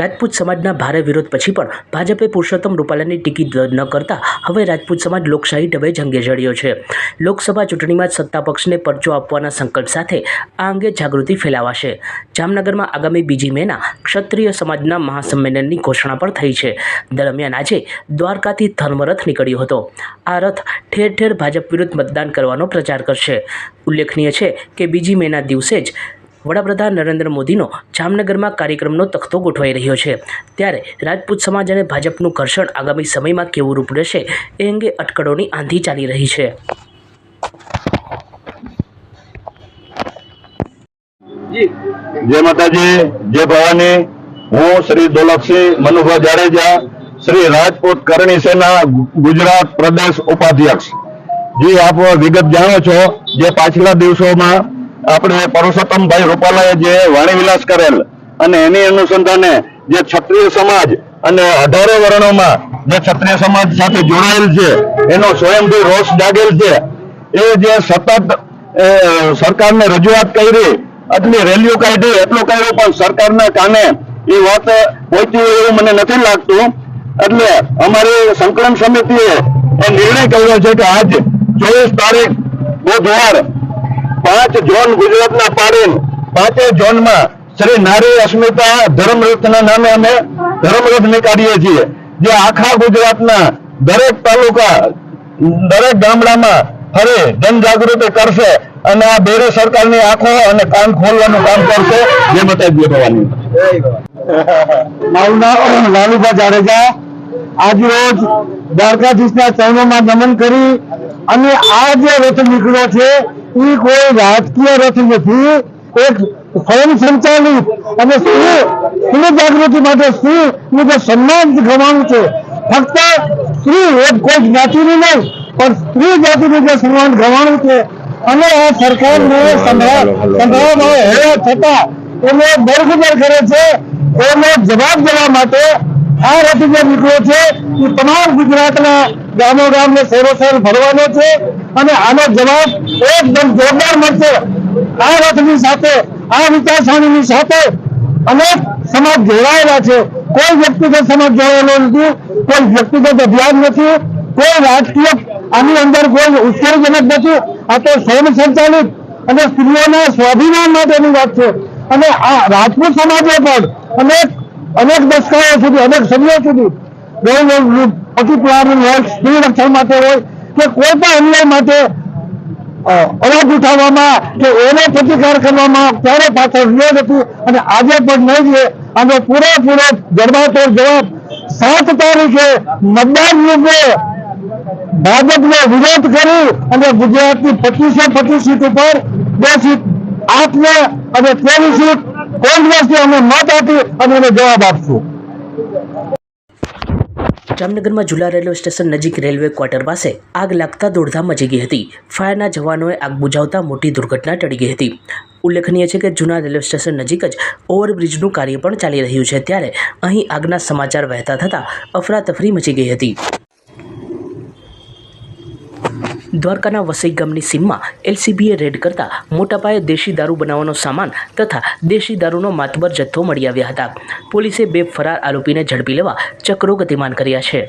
રાજપૂત સમાજના ભારે વિરોધ પછી પણ ભાજપે પુરુષોત્તમ રૂપાલાની ટિકિટ રદ ન કરતા હવે રાજપૂત સમાજ લોકશાહી ઢબે જંગે ચડ્યો છે. લોકસભા ચૂંટણીમાં સત્તા પક્ષને પરચો આપવાના સંકલ્પ સાથે આ અંગે જાગૃતિ ફેલાવાશે. જામનગરમાં આગામી બીજી મેના ક્ષત્રિય સમાજના મહાસંમેલનની ઘોષણા પણ થઈ છે. દરમિયાન આજે દ્વારકાથી ધર્મરથ નીકળ્યો હતો. આ રથ ઠેર ઠેર ભાજપ વિરુદ્ધ મતદાન કરવાનો પ્રચાર કરશે. ઉલ્લેખનીય છે કે બીજી મેના દિવસે જ વડાપ્રધાન નરેન્દ્ર મોદીનો જામનગરમાં કાર્યક્રમનો તખતો ગોઠવાઈ રહ્યો છે. ત્યારે રાજપૂત સમાજ અને ભાજપનું ઘર્ષણ આગામી સમયમાં કેવું રૂપ લેશે એ અંગે અટકળોની આંધી ચાલી રહી છે. જય માતાજી, જય ભવાની. હું શ્રી દોલકસિંહ મનુભાઈ જાડેજા, શ્રી રાજપૂત કરણી સેના ગુજરાત પ્રદેશ ઉપાધ્યક્ષ. જી, આપ વિગત જાણો છો જે પાછલા દિવસોમાં આપણે પરસોત્તમભાઈ રૂપાલાએ જે વાણીવિલાસ કરેલ અને એની અનુસંધાને જે ક્ષત્રિય સમાજ અને અઢારે વર્ણોમાં જે ક્ષત્રિય સમાજ સાથે જોડાયેલ છે, એનો સ્વયંભૂ રોષ જાગેલ છે. એ જે સતત સરકારને રજૂઆત કરી, આટલી રેલીઓ કાઢી, એટલું કર્યું પણ સરકારના કાને એ વાત પહોંચી એવું મને નથી લાગતું. એટલે અમારી સંકલન સમિતિએ એ નિર્ણય કર્યો છે કે આજ ચોવીસ તારીખ બુધવાર પાંચ ઝોન ગુજરાતના પાડેલ. પાંચે ઝોનમાં શ્રી નારી અસ્મિતા ધર્મરથના નામે અમે ધર્મરથ નીકાળીએ છીએ. જે આખા ગુજરાતના દરેક તાલુકા, દરેક ગામડામાં ફરી જનજાગૃતિ કરશે અને આ બેરે સરકારની આંખો અને કાન ખોલવાનું કામ કરશે, જે બતાવી ભવાની. મારું નામ લાલુભા જાડેજા. આજરોજ દ્વારકાધીશના ચરણોમાં નમન કરી અને આ જે રથ નીકળ્યો છે એ કોઈ રાજકીય રથ નથી. એક સ્વયં સંચાલિત અને સ્ત્રી સ્ત્રી જાગૃતિ માટે સ્ત્રી નું જે સન્માન ગણવાનું છે. ફક્ત સ્ત્રી એક કોઈ જ્ઞાતિનું નહીં પણ સ્ત્રી જાતિનું જે સન્માન ગણવાનું છે. અને આ સરકારને સંભાળ સંભાળવામાં હોવા છતાં એનો દરગુજર કરે છે. એનો જવાબ દેવા માટે આ રથ જે નીકળ્યો છે એ તમામ ગુજરાતના ગામો ગામને શહેરો શહેર ભરવાનો છે. અને આનો જવાબ એકદમ જોરદાર મળશે. આ રથની સાથે, આ વિચારસરણીની સાથે અનેક સમાજ જોડાયેલા છે. કોઈ વ્યક્તિગત સમાજ જોડાયેલો નથી, કોઈ વ્યક્તિગત અભિયાન નથી, કોઈ રાજકીય આની અંદર કોઈ ઉશ્કેરજનક નથી. આ તો સ્વયં સંચાલિત અને સ્ત્રીઓના સ્વાભિમાન માટેની વાત છે. અને આ રાજપૂત સમાજે પણ અનેક અનેક દશકાઓ સુધી, અનેક સદીઓ સુધી ગૌ પતિ પુરાણી હોય સ્ત્રી રક્ષણ માટે હોય કે કોઈ પણ અન્યાય માટે અવાજ ઉઠાવવામાં કે એનો પ્રતિકાર કરવામાં ક્યારે પાછળ રહ્યો હતું અને આજે પણ નહીં છે અને પૂરેપૂરો જડબાતોડ જવાબ સાત તારીખે મતદાન યુગે ભાજપનો વિરોધ કરી અને ગુજરાતની પચીસો પચીસ સીટ ઉપર બે સીટ આપને અને ત્રેવીસ સીટ કોંગ્રેસને અમે મત આપી અને એને જવાબ આપશું. જામનગરમાં ઝુલા રેલવે સ્ટેશન નજીક રેલવે ક્વાર્ટર પાસે આગ લાગતા દોડધામ મચી ગઈ હતી. ફાયરના જવાનોએ આગ બુઝાવતા મોટી દુર્ઘટના ટળી ગઈ હતી. ઉલ્લેખનીય છે કે જૂના રેલવે સ્ટેશન નજીક જ ઓવરબ્રિજનું કાર્ય પણ ચાલી રહ્યું છે, ત્યારે અહીં આગના સમાચાર વહેતા થતાં અફરાતફરી મચી ગઈ હતી. દ્વારકાના વસઈ ગામની સીમમાં એલસીબીએ રેડ કરતા મોટા પાયે દેશી દારૂ બનાવવાનો સામાન તથા દેશી દારૂનો માતબર જથ્થો મળી આવ્યા હતા. પોલીસે બે ફરાર આરોપીને ઝડપી લેવા ચક્રો ગતિમાન કર્યા છે.